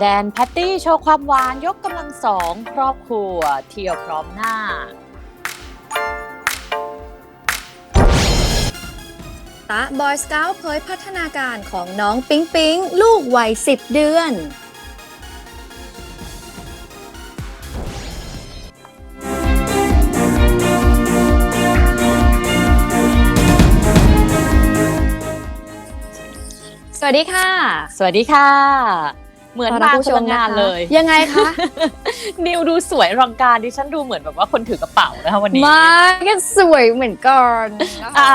แดนแพตตี้โชว์ความหวานยกกำลังสองครอบครัว เที่ยวพร้อมหน้า ตะบอยสเก t เผยพัฒนาการของน้องปิ๊งปิ๊งลูกวัย 10 เดือน สวัสดีค่ะ สวัสดีค่ะ เหมือนต้รับมาผู้คนละงานเลย ยังไงคะ นิวดูสวยอลังการดิฉันดูเหมือนแบบว่าคนถือกระเป๋านะคะวันนี้มาก็สวยเหมือนกันนะคะอ่า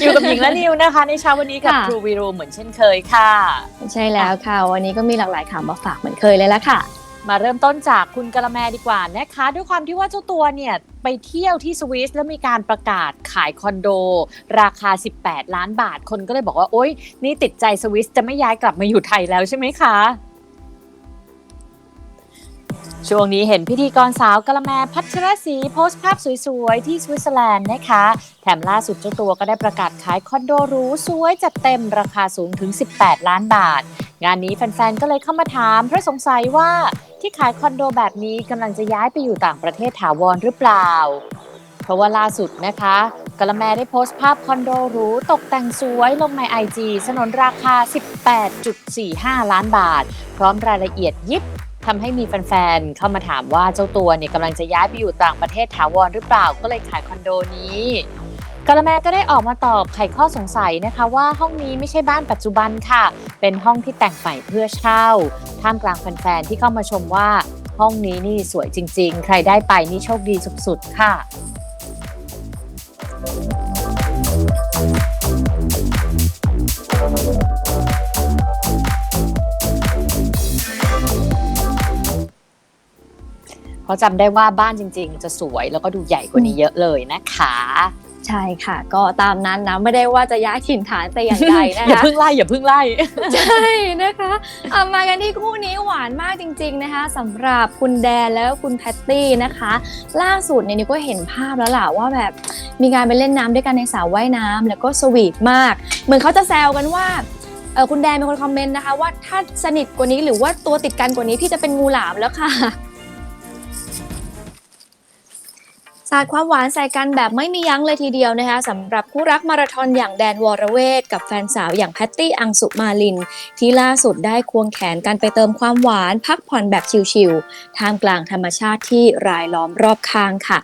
อยู่กับหญิงและนิวนะคะ ในเช้าวันนี้กับค่ะ True v i r o เหมือนเช่นเคยค่ะ ใช่แล้วค่ะ วันนี้ก็มีหลากหลายข่าวมาฝากเหมือนเคยเลยละค่ะ มาเริ่มต้นจากคุณกะละแมดีกว่านะคะ ด้วยความที่ว่าเจ้าตัวเนี่ยไปเที่ยวที่สวิสแล้วมีการประกาศขายคอนโด ราคา 18 ล้านบาทคนก็เลยบอกว่า โอ๊ยนี่ติดใจสวิสจะไม่ย้ายกลับมาอยู่ไทยแล้วใช่ไหมคะ ช่วงนี้เห็นพิธีกรสาวกะละแมพัชรศรีโพสต์ภาพสวยๆ ที่สวิตเซอร์แลนด์นะคะ แถมล่าสุดเจ้าตัวก็ได้ประกาศขายคอนโดหรูสวยจัดเต็มราคาสูงถึง 18 ล้านบาท งานนี้แฟนๆ ก็เลยเข้ามาถามเพราะสงสัยว่าที่ขายคอนโดแบบนี้กำลังจะย้ายไปอยู่ต่างประเทศถาวรหรือเปล่า เพราะว่าล่าสุดนะคะกะละแมได้โพสต์ภาพคอนโดหรูตกแต่งสวยลงใน IG สนนราคา 18.45 ล้านบาท พร้อมรายละเอียดยิบ ทำให้มีแฟนๆ เข้ามาถามว่าเจ้าตัวเนี่ยกำลังจะย้ายไปอยู่ต่างประเทศถาวรหรือเปล่าก็เลยขายคอนโดนี้กาละแมก็ได้ออกมาตอบไขข้อสงสัยนะคะว่าห้องนี้ไม่ใช่บ้านปัจจุบันค่ะ เป็นห้องที่แต่งใหม่เพื่อเช่า ท่ามกลางแฟนๆ ที่เข้ามาชมว่า ห้องนี้นี่สวยจริง ๆ ใครได้ไปนี่โชคดีสุดๆ ค่ะ เพราะจำได้ว่าบ้านจริง ๆ จะสวยแล้วก็ดูใหญ่กว่านี้เยอะเลยนะคะใช่ค่ะ ก็ตามนั้นนะไม่ได้ว่าจะย้ายถิ่นฐานแต่อย่างใดนะอย่าคะเพิ่งไล่อย่าเพิ่งไล่ใช่นะคะเอามากันที่คู่นี้หวานมากจริง ๆนะคะสำหรับคุณแดนแล้วก็คุณแพตตี้นะคะ ล่าสุดเนี่ยนิวก็เห็นภาพแล้วล่ะว่าแบบมีการไปเล่นน้ำด้วยกันในสระว่ายน้ำแล้วก็สวีทมาก เหมือนเขาจะแซวกันว่าเออคุณแดนเป็นคนคอมเมนต์นะคะว่าถ้าสนิทกว่านี้หรือว่าตัวติดกันกว่านี้พี่จะเป็นงูหลามแล้วค่ะาดความหวานใส่กันแบบไม่มียั้งเลยทีเดียวนะคะสำหรับคู่รักมาราธอนอย่างแดนวรเวทกับแฟนสาวอย่างแพตตี้อังสุมาลิน ที่ล่าสุดได้ควงแขนกันไปเติมความหวานพักผ่อนแบบชิลๆท่ามกลางธรรมชาติที่รายล้อมรอบข้างค่ะ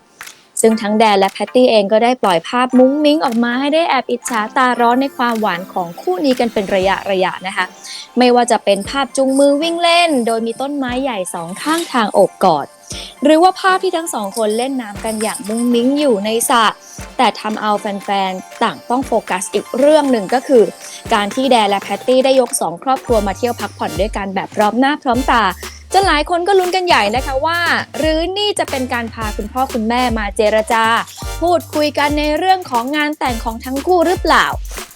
ซึ่งทั้งแดนและแพตตี้เองก็ได้ปล่อยภาพมุ้งมิ้งออกมาให้ได้แอบอิจฉาตาร้อนในความหวานของคู่นี้กันเป็นระยะระยะนะคะ ไม่ว่าจะเป็นภาพจุงมือวิ่งเล่น โดยมีต้นไม้ใหญ่สองข้างทางโอบกอด หรือว่าภาพที่ทั้งสองคนเล่นน้ำกันอย่างมุ้งมิ้งอยู่ในสระแต่ทำเอาแฟนๆ ต่างต้องโฟกัสอีกเรื่องหนึ่งก็คือ การที่แดนและแพตตี้ได้ยกสองครอบครัวมาเที่ยวพักผ่อนด้วยกันแบบพร้อมหน้าพร้อมตา นหลายคนก็ลุ้นกันใหญ่นะคะว่า หรือนี่จะเป็นการพาคุณพ่อคุณแม่มาเจรจา พูดคุยกันในเรื่องของงานแต่งของทั้งคู่หรือเปล่า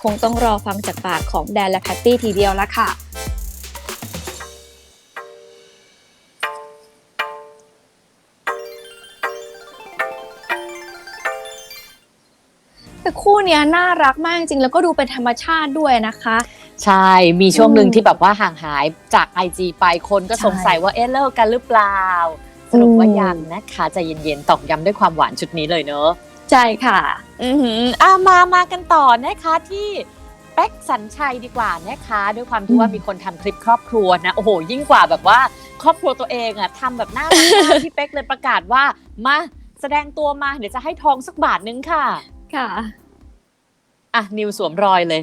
คงต้องรอฟังจากปากของแดนและแพตตี้ทีเดียวละค่ะแต่คู่นี้น่ารักมากจริงๆแล้วก็ดูเป็นธรรมชาติด้วยนะคะ ใช่ มีช่วงหนึ่งอืมที่แบบว่าห่างหายจาก IG ไปคนก็ใช่สงสัยว่าเอ๊ะเลิกกันหรือเปล่า สรุปว่าอืมยังนะคะใจเย็นๆตอกย้ำด้วยความหวานชุดนี้เลยเนอะใช่ค่ะ อือหืออะมามากันต่อนะคะที่เป๊กสัญชัยดีกว่านะคะ ด้วยความที่ว่าอืมมีคนทำคลิปครอบครัวนะโอ้โหยิ่งกว่าแบบว่าครอบครัวตัวเองอะทำแบบน่ารักมากพี่เป๊กเลยประกาศว่ามาแสดงตัวมาเดี๋ยวจะให้ทองสักบาทนึงค่ะ ค่ะ อะนิวสวมรอยเลย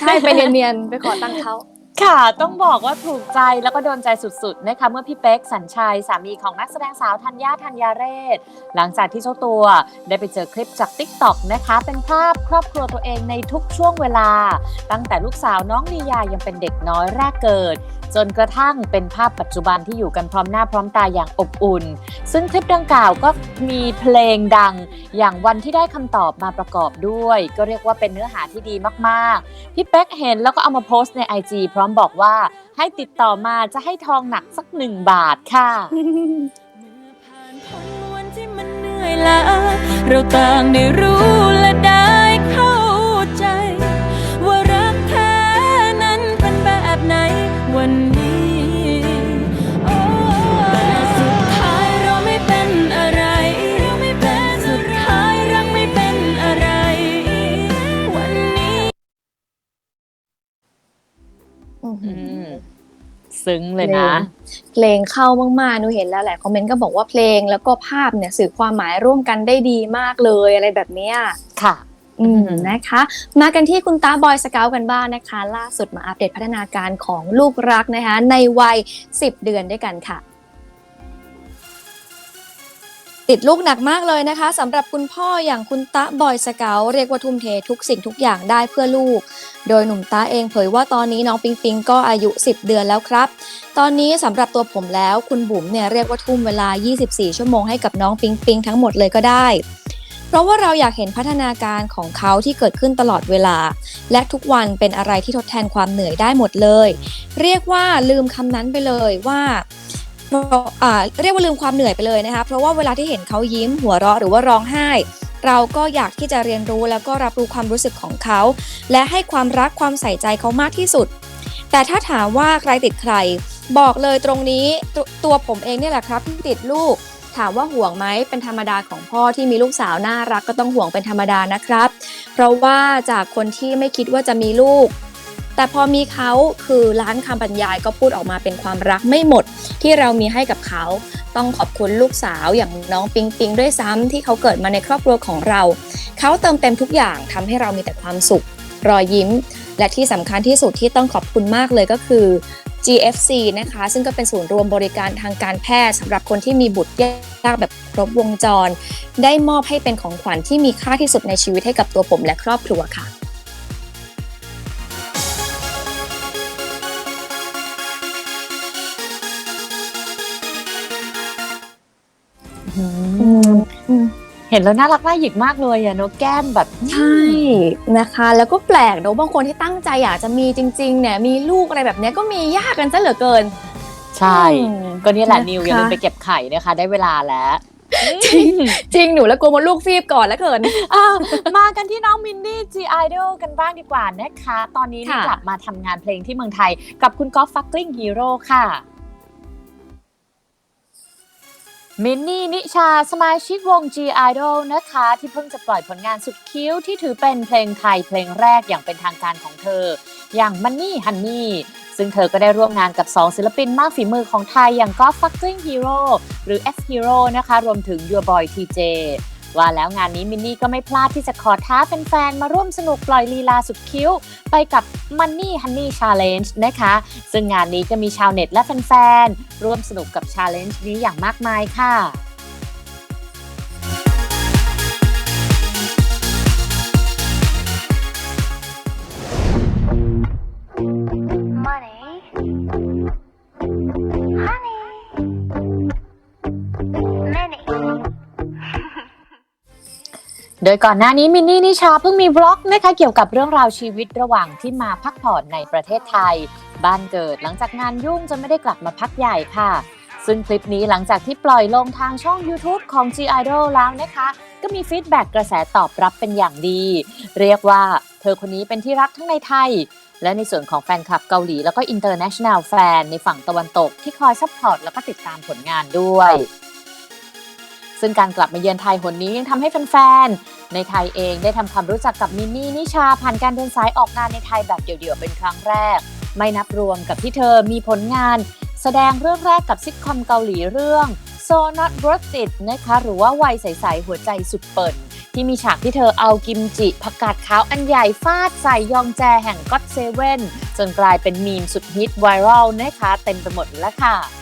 ใช่ไปเนียนๆไปขอตังค์เขา ค่ะ ต้องบอกว่าถูกใจแล้วก็โดนใจสุดๆนะคะเมื่อพี่เป๊กสัญชัย สามีของนักแสดงสาวธัญญาธัญญาเรศ หลังจากที่เจ้าตัวได้ไปเจอคลิปจาก t ิ k t o k นะคะ เป็นภาพครอบครัวตัวเองในทุกช่วงเวลา ตั้งแต่ลูกสาวน้องลียายังเป็นเด็กน้อยแรกเกิด จนกระทั่งเป็นภาพปัจจุบันที่อยู่กันพร้อมหน้าพร้อมตาอย่างอบอุ่น ซึ่งคลิปดังกล่าวก็มีเพลงดัง อย่างวันที่ได้คำตอบมาประกอบด้วย ก็เรียกว่าเป็นเนื้อหาที่ดีมากๆพี่เป๊กเห็นแล้วก็เอามาโพสต์ใน IG พร้อมร้อมบอกว่าให้ติดต่อมาจะให้ทองหนักสักหนึ่งบาทค่ะผ่านพ้นวันที่มันเหนื่อยล้าเราต่างได้รู้ อื้อหือือ มซึ้งเลยนะ เพลงเข้ามากๆหนูเห็นแล้วแหละคอมเมนต์ก็บอกว่าเพลงแล้วก็ภาพเนี่ยสื่อความหมายร่วมกันได้ดีมากเลยอะไรแบบเนี้ยค่ะ อืมอืม นะคะ มากันที่คุณตาบอยสเกาวกันบ้างนะคะ ล่าสุดมาอัปเดตพัฒนาการของลูกรักนะคะ ในวัย 10 เดือนด้วยกันค่ะ ติดลูกหนักมากเลยนะคะสำหรับคุณพ่ออย่างคุณตะบอยสเกาเรียกว่าทุ่มเททุกสิ่งทุกอย่างได้เพื่อลูก โดยหนุ่มตาเองเผยว่าตอนนี้น้องปิงปิงก็อายุ 10 เดือนแล้วครับ ตอนนี้สำหรับตัวผมแล้วคุณบุ๋มเนี่ยเรียกว่าทุ่มเวลา 24 ชั่วโมงให้กับน้องปิงปิงทั้งหมดเลยก็ได้ เพราะว่าเราอยากเห็นพัฒนาการของเขาที่เกิดขึ้นตลอดเวลา และทุกวันเป็นอะไรที่ทดแทนความเหนื่อยได้หมดเลย เรียกว่าลืมคำนั้นไปเลยว่า อ่าเรียกว่าลืมความเหนื่อยไปเลยนะคะ เพราะว่าเวลาที่เห็นเขายิ้มหัวเราะหรือว่าร้องไห้ เราก็อยากที่จะเรียนรู้แล้วก็รับรู้ความรู้สึกของเขา และให้ความรักความใส่ใจเขามากที่สุด แต่ถ้าถามว่าใครติดใคร บอกเลยตรงนี้ตตัวผมเองเนี่ยแหละครับที่ติดลูก ถามว่าห่วงไหมเป็นธรรมดาของพ่อที่มีลูกสาวน่ารักก็ต้องห่วงเป็นธรรมดานะครับ เพราะว่าจากคนที่ไม่คิดว่าจะมีลูกแต่พอมีเขาคือล้านคำบรรยายก็พูดออกมาเป็นความรักไม่หมด ที่เรามีให้กับเขา ต้องขอบคุณลูกสาวอย่างน้องปิงปิงด้วยซ้ำที่เขาเกิดมาในครอบครัวของเรา เขาเติมเต็มทุกอย่างทำให้เรามีแต่ความสุข รอยยิ้ม และที่สำคัญที่สุดที่ต้องขอบคุณมากเลยก็คือ GFC นะคะ ซึ่งก็เป็นศูนย์รวมบริการทางการแพทย์สำหรับคนที่มีบุตรยากแบบครบวงจร ได้มอบให้เป็นของขวัญที่มีค่าที่สุดในชีวิตให้กับตัวผมและครอบครัวค่ะ เห็นแล้วน่ารักน่าหยิกมากเลยอะเนอะแก้มแบบใช่นะคะ แล้วก็แปลกเนอะบางคนที่ตั้งใจอยากจะมีจริง ๆ เนี่ย มีลูกอะไรแบบเนี้ยก็มียากกันซะเหลือเกิน ใช่อืมก็นี่แหละนะคะนิวอย่าลืมไปเก็บไข่นะคะ ได้เวลาแล้วจริงหนูแล้วกลัวมดลูกฟีบก่อนแล้วเกินอะมากันที่น้องมินนี่ G Idol กันบ้างดีกว่านะคะ ตอนนี้เนี่ยค่ะกลับมาทำงานเพลงที่เมืองไทยกับคุณก๊อฟฟักกลิ้งฮีโร่ค่ะ มินนี่นิชาสมาชิกวง G Idol นะคะ ที่เพิ่งจะปล่อยผลงานสุดคิ้วที่ถือเป็นเพลงไทยเพลงแรกอย่างเป็นทางการของเธอ อย่างมันนี่ฮันนี่ซึ่งเธอก็ได้ร่วมงานกับ 2 ศิลปินมากฝีมือของไทยอย่างก็ Fucking Hero หรือ F Hero นะคะ รวมถึง Your Boy TJ ว่าแล้วงานนี้มินนี่ก็ไม่พลาดที่จะขอท้าแฟนๆ มาร่วมสนุกปล่อยลีลาสุดคิ้ว ไปกับ Money Honey Challenge นะคะ ซึ่งงานนี้ก็มีชาวเน็ตและแฟนๆ ร่วมสนุกกับ Challenge นี้อย่างมากมายค่ะ ยก่อนหน้านี้มินนี่นิชาเพิ่งมีบล็อกนะคะเกี่ยวกับเรื่องราวชีวิตระหว่างที่มาพักผ่อนในประเทศไทย บ้านเกิดหลังจากงานยุ่งจนไม่ได้กลับมาพักใหญ่ค่ะ ซึ่งคลิปนี้หลังจากที่ปล่อยลงทางช่อง YouTube ของ G Idol แล้วนะคะ ก็มีฟีดแบ็กกระแสตอบรับเป็นอย่างดี เรียกว่าเธอคนนี้เป็นที่รักทั้งในไทย และในส่วนของแฟนคลับเกาหลีแล้วก็ International แฟนในฝั่งตะวันตกที่คอยซัพพอร์ตแล้วก็ติดตามผลงานด้วย ซึ่งการกลับมาเยือนไทยหนนี้ยังทำให้แฟนๆ ในไทยเองได้ทำความรู้จักกับมินนี่นิชา ผ่านการเดินสายออกงานในไทยแบบเดี่ยวๆ เป็นครั้งแรก ไม่นับรวมกับที่เธอมีผลงาน แสดงเรื่องแรกกับซิทคอมเกาหลีเรื่อง So Not Worth It นะคะหรือว่าวัยใสๆหัวใจสุดเปิ่นที่มีฉากที่เธอเอากิมจิผักกาดขาวอันใหญ่ฟาดใส่ยองแจแห่งก็ d เซเว่นจนกลายเป็นมีมสุดฮิตไวรัลนะคะเต็มไปหมดแล้วค่ะ